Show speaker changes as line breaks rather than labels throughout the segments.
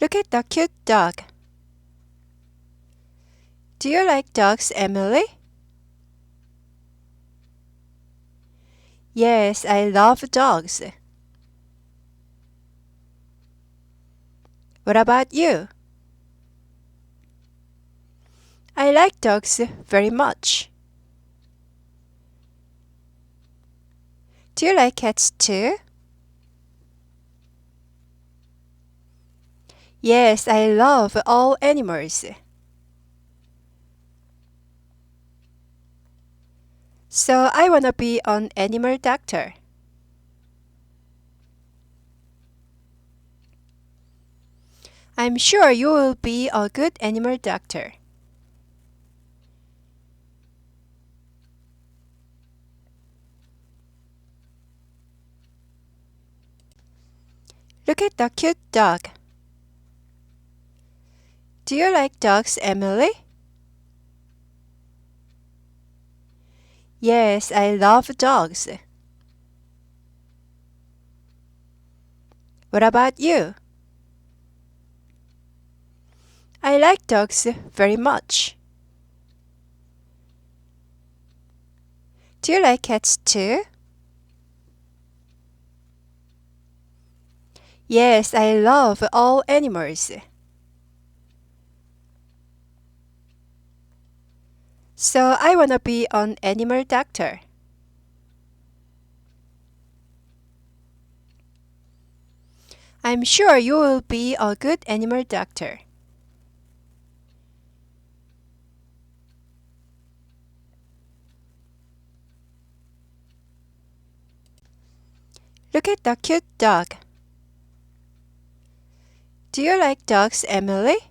Look at the cute dog. Do you like dogs, Emily? Yes, I love dogs. What about you? I like dogs very much. Do you like cats too? Yes, I love all animals. So I want to be an animal doctor. I'm sure you will be a good animal doctor. Look at the cute dog. Do you like dogs, Emily? Yes, I love dogs. What about you? I like dogs very much. Do you like cats too? Yes, I love all animals. So I want to be an animal doctor. I'm sure you will be a good animal doctor. Look at the cute dog. Do you like dogs, Emily?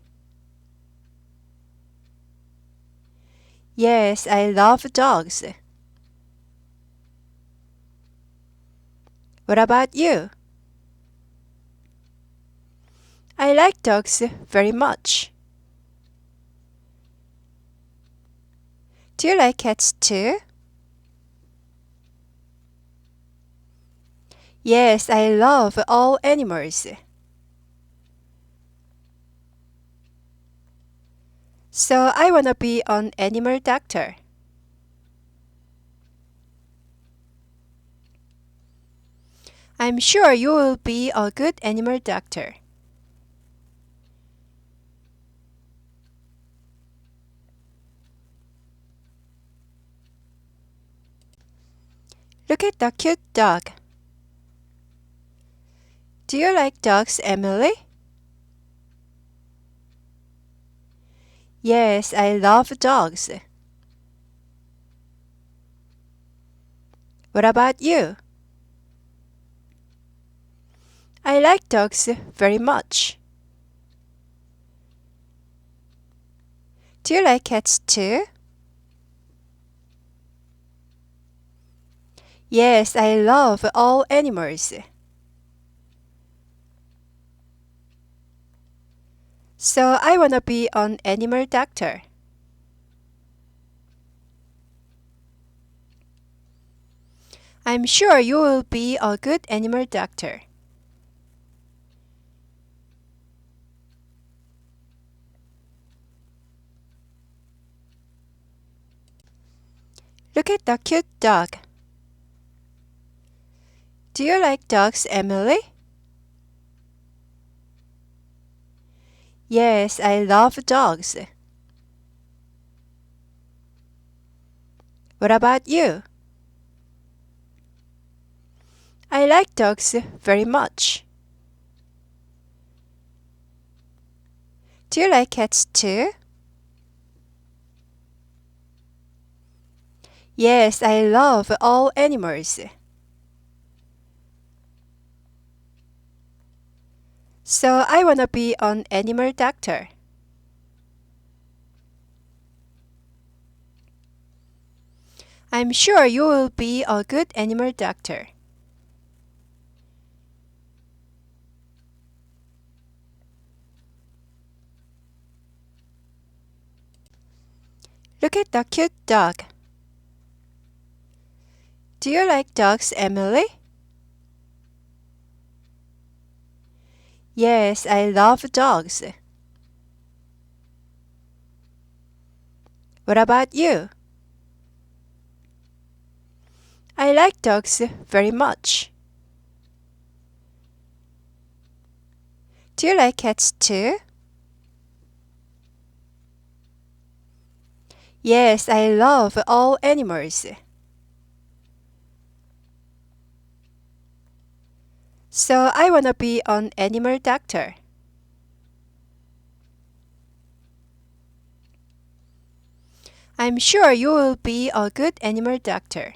Yes, I love dogs. What about you? I like dogs very much. Do you like cats too? Yes, I love all animals. So I want to be an animal doctor. I'm sure you will be a good animal doctor. Look at the cute dog. Do you like dogs, Emily? Yes, I love dogs. What about you? I like dogs very much. Do you like cats too? Yes, I love all animals. So I want to be an animal doctor. I'm sure you will be a good animal doctor. Look at the cute dog. Do you like dogs, Emily? Yes, I love dogs. What about you? I like dogs very much. Do you like cats too? Yes, I love all animals. So I want to be an animal doctor. I'm sure you will be a good animal doctor. Look at the cute dog. Do you like dogs, Emily? Yes, I love dogs. What about you? I like dogs very much. Do you like cats too? Yes, I love all animals. So I want to be an animal doctor. I'm sure you will be a good animal doctor.